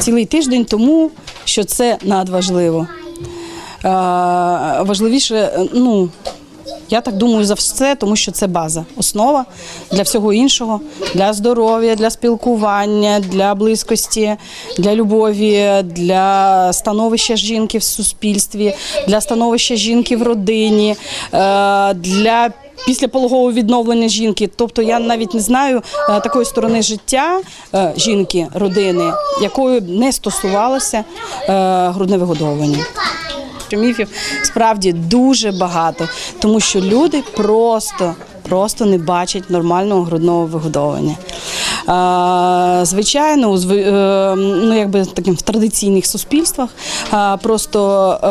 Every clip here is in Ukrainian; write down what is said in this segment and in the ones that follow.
цілий тиждень тому, що це надважливо. Важливіше, ну. Я так думаю за все, тому що це база, основа для всього іншого, для здоров'я, для спілкування, для близькості, для любові, для становища жінки в суспільстві, для становища жінки в родині, е, для післяпологового відновлення жінки. Тобто я навіть не знаю е, такої сторони життя е, жінки, родини, якою не стосувалося грудне вигодовування що міфів справді дуже багато, тому що люди просто, просто не бачать нормального грудного вигодовування. Звичайно, е, ну якби таким в традиційних суспільствах просто е,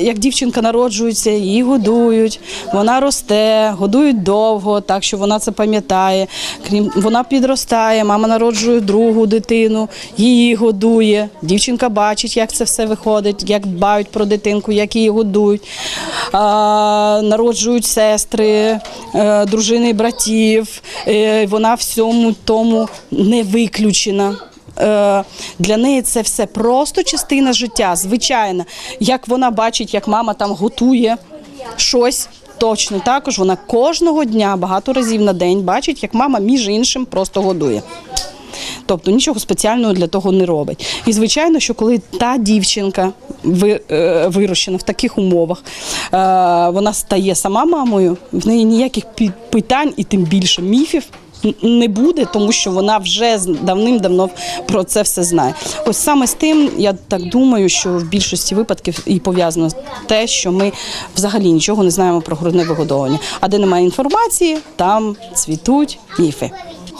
як дівчинка народжується, її годують, вона росте, годують довго, так що вона це пам'ятає. Крім вона підростає, мама народжує другу дитину, її годує. Дівчинка бачить, як це все виходить, як дбають про дитинку, як її годують. Народжують сестри, е, дружини братів. Е, вона всьому тому не виключена. Е, Для неї це все просто частина життя, звичайно. Як вона бачить, як мама там готує щось. Точно також вона кожного дня багато разів на день бачить, як мама між іншим просто годує. Тобто нічого спеціального для того не робить. І звичайно, що коли та дівчинка е, вирощена в таких умовах, е, вона стає сама мамою, в неї ніяких питань і тим більше міфів. Не буде, тому що вона вже давним-давно про це все знає. Ось саме з тим, я так думаю, що в більшості випадків і пов'язано те, що ми взагалі нічого не знаємо про грудне вигодовування. А де немає інформації, там цвітуть міфи.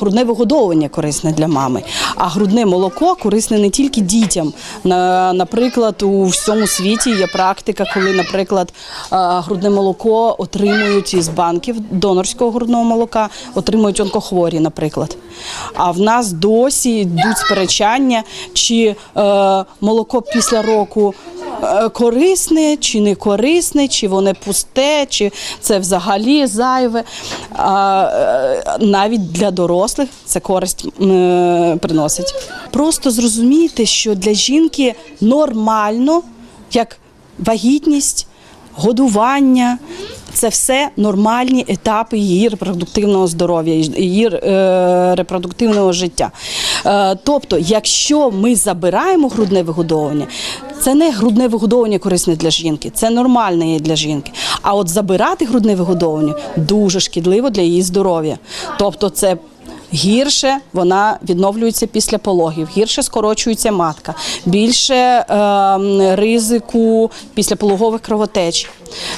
Грудне вигодовування корисне для мами, а грудне молоко корисне не тільки дітям. Наприклад, у всьому світі є практика, коли, наприклад, грудне молоко отримують із банків донорського грудного молока, отримують онкохворі, наприклад. А в нас досі йдуть сперечання, чи е, молоко після року корисне чи не корисне, чи воно пусте, чи це взагалі зайве. Е, навіть для дорослих це користь е, приносить. Просто зрозумійте, що для жінки нормально, як вагітність, годування. Це все нормальні етапи її репродуктивного здоров'я, її е, репродуктивного життя. Е, тобто, якщо ми забираємо грудне вигодовування, це не грудне вигодовування корисне для жінки, це нормальне є для жінки. А от забирати грудне вигодовування дуже шкідливо для її здоров'я. Тобто, це Гірше вона відновлюється після пологів, гірше скорочується матка, більше е, ризику післяпологових кровотеч,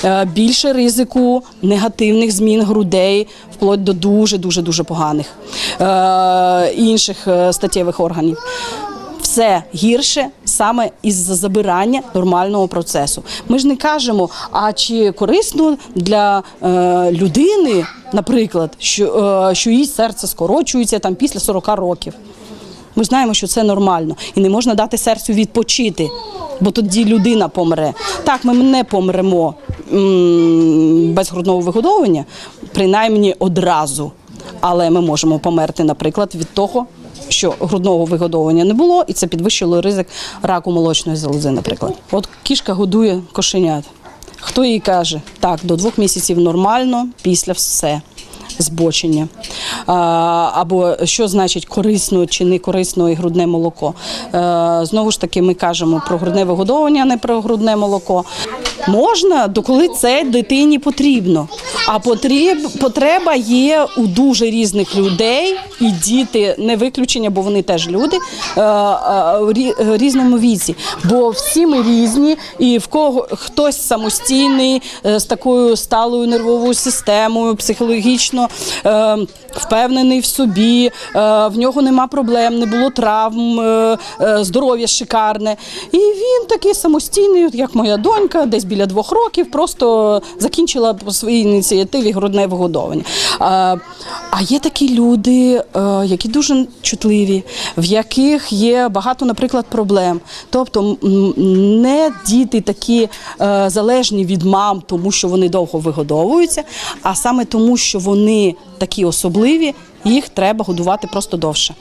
е, більше ризику негативних змін грудей, вплоть до дуже дуже дуже поганих е, інших е, статтєвих органів. Все гірше саме із забирання нормального процесу. Ми ж не кажемо, а чи корисно для е, людини, наприклад, що, е, що її серце скорочується там після 40 років. Ми знаємо, що це нормально, і не можна дати серцю відпочити, бо тоді людина помре. Так, ми не помремо без грудного вигодовування, принаймні одразу. Але ми можемо померти, наприклад, від того, що грудного вигодовування не було, і це підвищило ризик раку молочної залози, наприклад. От кішка годує кошенят. Хто їй каже, так, до двох місяців нормально, після все. Збочення. Або що значить корисно чи не корисно і грудне молоко. Е, знову ж таки, ми кажемо про грудне вигодовування, а не про грудне молоко. Можна, доколи це дитині потрібно. А потріб, потреба є у дуже різних людей, і діти не виключення, бо вони теж люди е, е, в різному віці. Бо всі ми різні, і в кого хтось самостійний е, з такою сталою нервовою системою, психологічно е, впевнений в собі, е, в нього нема проблем, не було травм, е, е, здоров'я шикарне. І він такий самостійний, як моя донька, десь біля двох років, просто закінчила по своїй ініціативі грудне вигодовування. А, а є такі люди, е, які дуже чутливі, в яких є багато, наприклад, проблем. Тобто не діти такі е, залежні від мам, тому що вони довго вигодовуються, а саме тому, що вони такі особливі, їх треба годувати просто довше.